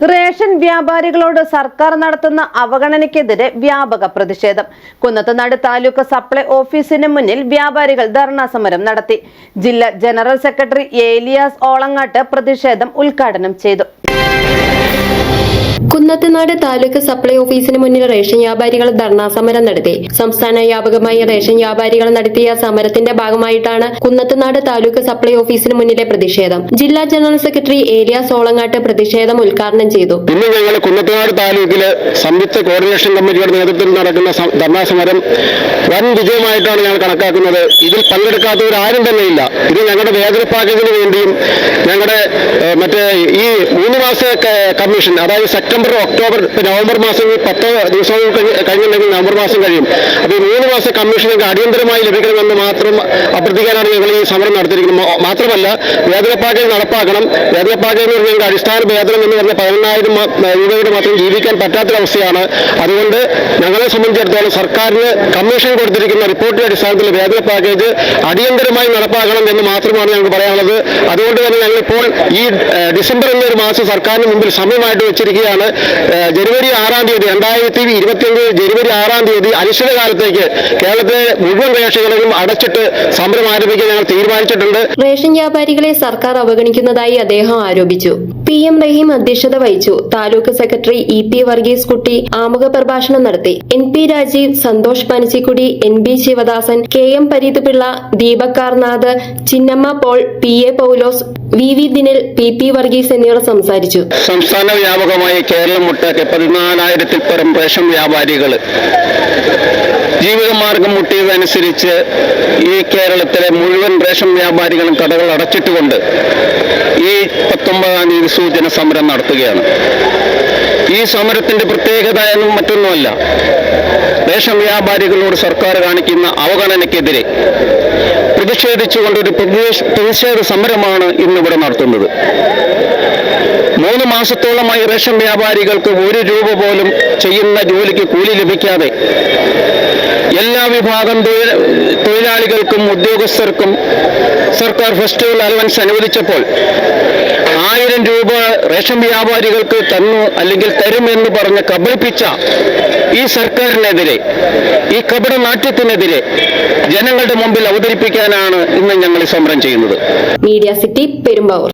Ration വ്യാപാരികളോട് സർക്കാർ നടത്തുന്ന അവഗണനയ്ക്കെതിരെ വ്യാപക പ്രതിഷേധം. കുന്നത്തനാട് താലൂക്ക് സപ്ലൈ ഓഫീസിന് മുന്നിൽ വ്യാപാരികൾ ധർണാ സമരം നടത്തി. ജില്ലാ ജനറൽ സെക്രട്ടറി ഏലിയാസ് ഓളങ്ങാട്ട് പ്രതിഷേധം ഉദ്ഘാടനം ചെയ്തു. കുന്നത്തുനാട് താലൂക്ക് സപ്ലൈ ഓഫീസിന് മുന്നിൽ റേഷൻ വ്യാപാരികൾ ധർണാ സമരം നടത്തി. സംസ്ഥാന വ്യാപകമായി റേഷൻ വ്യാപാരികൾ നടത്തിയ സമരത്തിന്റെ ഭാഗമായിട്ടാണ് കുന്നത്തുനാട് താലൂക്ക് സപ്ലൈ ഓഫീസിന് മുന്നിലെ പ്രതിഷേധം. ജില്ലാ ജനറൽ സെക്രട്ടറി ഏരിയ സോളങ്ങാട്ട് പ്രതിഷേധം ഉദ്ഘാടനം ചെയ്തു. ഇന്ന് ഞങ്ങൾ കുന്നത്തുനാട് താലൂക്കിൽ സംയുക്ത കോർഡിനേഷൻ കമ്മിറ്റിയുടെ നേതൃത്വത്തിൽ നടക്കുന്ന ധർണാ സമരം വൻ വിജയമായിട്ടാണ് ഞങ്ങൾ കണക്കാക്കുന്നത്. ഇതിൽ പങ്കെടുക്കാത്തവർ ആരും തന്നെ ഇല്ല. ഇത് ഞങ്ങളുടെ വേതന പാക്കേജിന് വേണ്ടിയും ഞങ്ങളുടെ മറ്റേ ഈ മൂന്ന് മാസ കമ്മീഷൻ അതായത് സെപ്റ്റംബർ ഒക്ടോബർ നവംബർ മാസം പത്ത് കഴിഞ്ഞ് കഴിഞ്ഞിട്ടുണ്ടെങ്കിൽ നവംബർ മാസം കഴിയും. അപ്പോൾ ഈ മൂന്ന് മാസം കമ്മീഷൻ ഞങ്ങൾക്ക് അടിയന്തരമായി ലഭിക്കണമെന്ന് മാത്രം അഭ്യർത്ഥിക്കാനാണ് ഞങ്ങൾ ഈ സമരം നടത്തിയിരിക്കുന്നത്. മാത്രമല്ല വേതന പാക്കേജ് നടപ്പാക്കണം വേതന പാക്കേജ് എന്ന് പറഞ്ഞാൽ അടിസ്ഥാന വേതനം എന്ന് പറഞ്ഞാൽ പതിനെണ്ണായിരം മ- രൂപയുടെ മാത്രം ജീവിക്കാൻ പറ്റാത്തൊരവസ്ഥയാണ്. അതുകൊണ്ട് ഞങ്ങളെ സംബന്ധിച്ചിടത്തോളം സർക്കാരിന് കമ്മീഷൻ കൊടുത്തിരിക്കുന്ന റിപ്പോർട്ടിന്റെ അടിസ്ഥാനത്തിൽ വേതന പാക്കേജ് അടിയന്തരമായി നടപ്പാക്കണം എന്ന് മാത്രമാണ് ഞങ്ങൾക്ക് പറയാനുള്ളത്. അതുകൊണ്ട് തന്നെ ഞങ്ങളിപ്പോൾ ഈ ഡിസംബർ എന്നൊരു മാസം സർക്കാരിന് മുമ്പിൽ സമയമായിട്ട് വെച്ചിരിക്കുകയാണ്. ജനുവരി ആറാം തീയതി രണ്ടായിരത്തി ഇരുപത്തിയഞ്ച് ജനുവരി ആറാം തീയതി അനിശ്ചിതകാലത്തേക്ക് കേരളത്തിലെ മുഴുവൻ റേഷനുകളും അടച്ചിട്ട് സമരം ആരംഭിക്കാൻ ഞങ്ങൾ തീരുമാനിച്ചിട്ടുണ്ട്. റേഷൻ വ്യാപാരികളെ സർക്കാർ അവഗണിക്കുന്നതായി അദ്ദേഹം ആരോപിച്ചു. പി എം റഹീം അധ്യക്ഷത വഹിച്ചു. Taluk secretary E P Varghese Kutty ആമുഖ പ്രഭാഷണം നടത്തി. N P Rajeev Santhosh Panachikudi N B Sivadasan K M Pareethupilla Deepak Karnath Chinnamma Paul P A Paulose V V Dinil P P Varghese എന്നിവർ സംസാരിച്ചു. സംസ്ഥാന വ്യാപകമായി കേരളം ഒട്ടാകെ പതിനാലായിരത്തിൽ പരം റേഷൻ വ്യാപാരികൾ. ജീവിതമാർഗം മുട്ടിയതനുസരിച്ച് ഈ കേരളത്തിലെ മുഴുവൻ റേഷൻ വ്യാപാരികളും കടകൾ അടച്ചിട്ടുകൊണ്ട് ഈ പത്തൊമ്പതാം തീയതി സൂചന സമരം നടത്തുകയാണ്. ഈ സമരത്തിന്റെ പ്രത്യേകത എന്നും മറ്റൊന്നുമല്ല. റേഷൻ വ്യാപാരികളോട് സർക്കാർ കാണിക്കുന്ന അവഗണനയ്ക്കെതിരെ പ്രതിഷേധിച്ചുകൊണ്ട് ഒരു പ്രതിഷേ- പ്രതിഷേധ സമരമാണ് ഇന്നിവിടെ നടത്തുന്നത്. മൂന്ന് മാസത്തോളമായി റേഷൻ വ്യാപാരികൾക്ക് ഒരു രൂപ പോലും ചെയ്യുന്ന ജോലിക്ക് കൂലി ലഭിക്കാതെ എല്ലാ വിഭാഗം തൊഴിലാളികൾക്കും ഉദ്യോഗസ്ഥർക്കും സർക്കാർ ഫെസ്റ്റിവൽ അലവൻസ് അനുവദിച്ചപ്പോൾ ആയിരം രൂപ റേഷൻ വ്യാപാരികൾക്ക് തന്നു അല്ലെങ്കിൽ തരുമെന്ന് പറഞ്ഞ് കബളിപ്പിച്ച ഈ സർക്കാരിനെതിരെ ഈ കപട നാട്യത്തിനെതിരെ ജനങ്ങളുടെ മുമ്പിൽ അവതരിപ്പിക്കാനാണ് ഇന്ന് ഞങ്ങൾ സമരം ചെയ്യുന്നത്. Media city Perumbavoor.